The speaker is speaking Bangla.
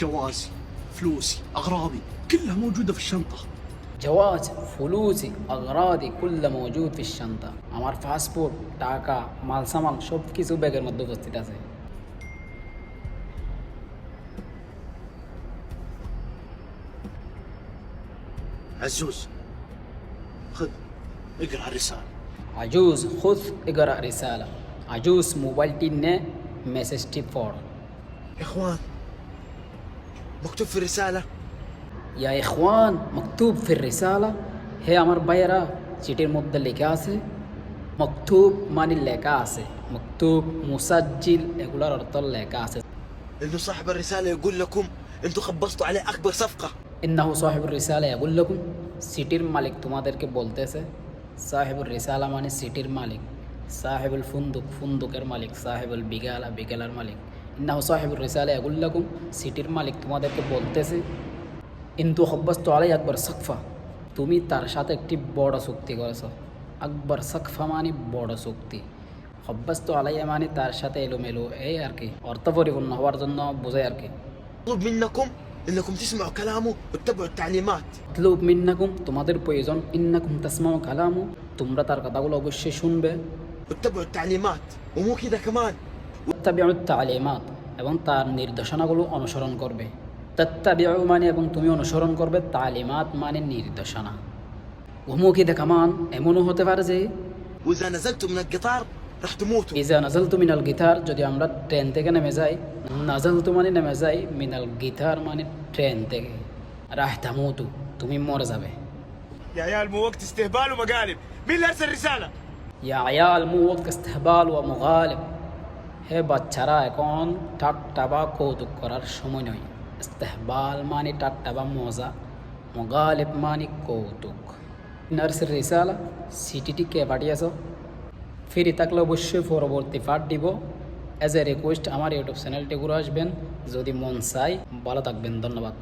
جوازي فلوسي أغراضي كلها موجودة في الشنطة জওয়াজ ফুলুসি আগরাদি কুল্লা মজুদ ফিস শান্তা আমার পাসপোর্ট টাকা মাল সামাল সব কিছু ব্যাগের মধ্যে উপস্থিত আছে عزوز خذ اقرأ الرسالة আজুজ খুদ এগারা রিসালা আজুজ মোবাইলটি নে মেসেজটি পড় يا إخوان مكتوب في الرسالة ইয়া ইখওয়ান মকতুব ফির রিসালা হে আমার ভাইয়েরা চিঠির মধ্যে লেখা আছে মকতুব মানে লেখা আছে মকতুব মুসাজ্জিল এগুলার অর্থ লেখা আছে إنه صاحب الرسالة يقول لكم أنتوا خبصتوا عليه أكبر صفقة ইন্নাহু সাহেবুর রিসালা এগুল্লকুম সিটির মালিক তোমাদেরকে বলতেছে সাহেবুর রিসালা মানে সিটির মালিক সাহেবুল ফুন্দুক ফুন্দুকের মালিক সাহেবুল বিগালা বিগালার মালিক ইন্নাহু সাহেবুর রিসালা এগুল্লকুম সিটির মালিক তোমাদেরকে বলতেছে কিন্তু হব্বাস্ত আলাই আকবর সকফা তুমি তার সাথে একটি বড় চুক্তি করেছ আকবর সকফা মানে বড় চুক্তি হব্বাস্ত আলাইয়া মানে তার সাথে এলোমেলো এই আর কি অর্থ পরিপূর্ণ হওয়ার জন্য বোঝায় আর কি مطلوب منكم انكم تسمعوا كلامه وتتبعوا التعليمات মতলুব মিন্নাকুম তোমাদের প্রয়োজন ইন্নাকুম তাসমাও কালামু তোমরা তার কথাগুলো অবশ্যই শুনবে وتتبعوا التعليمات ومو كذا كمان তাবিউ তালিমাত এবং তার নির্দেশনাগুলো অনুসরণ করবে তাত্তাবিউ মানে এবং তুমি অনুসরণ করবে তালিমাত মানে নির্দেশনা উমুকি দেখামান এমনও হতে পারে যে واذا نزلتوا من القطار راح تموتوا ইজা নাজালতু মিনাল গিটার যদি আমরা ট্রেন থেকে নেমে যাই নাজালতু মানে নেমে যাই মিনাল গিটার মানে ট্রেন থেকে রাহ তামুতু তুমি মরে যাবে يا عيال مو وقت استهبال ومقالب مين اللي ارسل رساله ইয়া আয়াল মুওয়াক ইস্তেহবাল ওয়া মুগালিব হে বাচ্চারা, এখন ঠাট্টা বা কৌতুক করার সময় নয়। ইস্তেহবাল মানে ঠাট্টা বা মজা, মুগালিব মানে কৌতুক। নার্সের রিসালা, সিটিটি কে পাঠিয়েছ? ফ্রি থাকলে অবশ্যই পরবর্তী পাঠ দিব। অ্যাজ এ রিকোয়েস্ট আমার ইউটিউব চ্যানেলটি ঘুরে আসবেন। যদি মন চাই ভালো থাকবেন। ধন্যবাদ।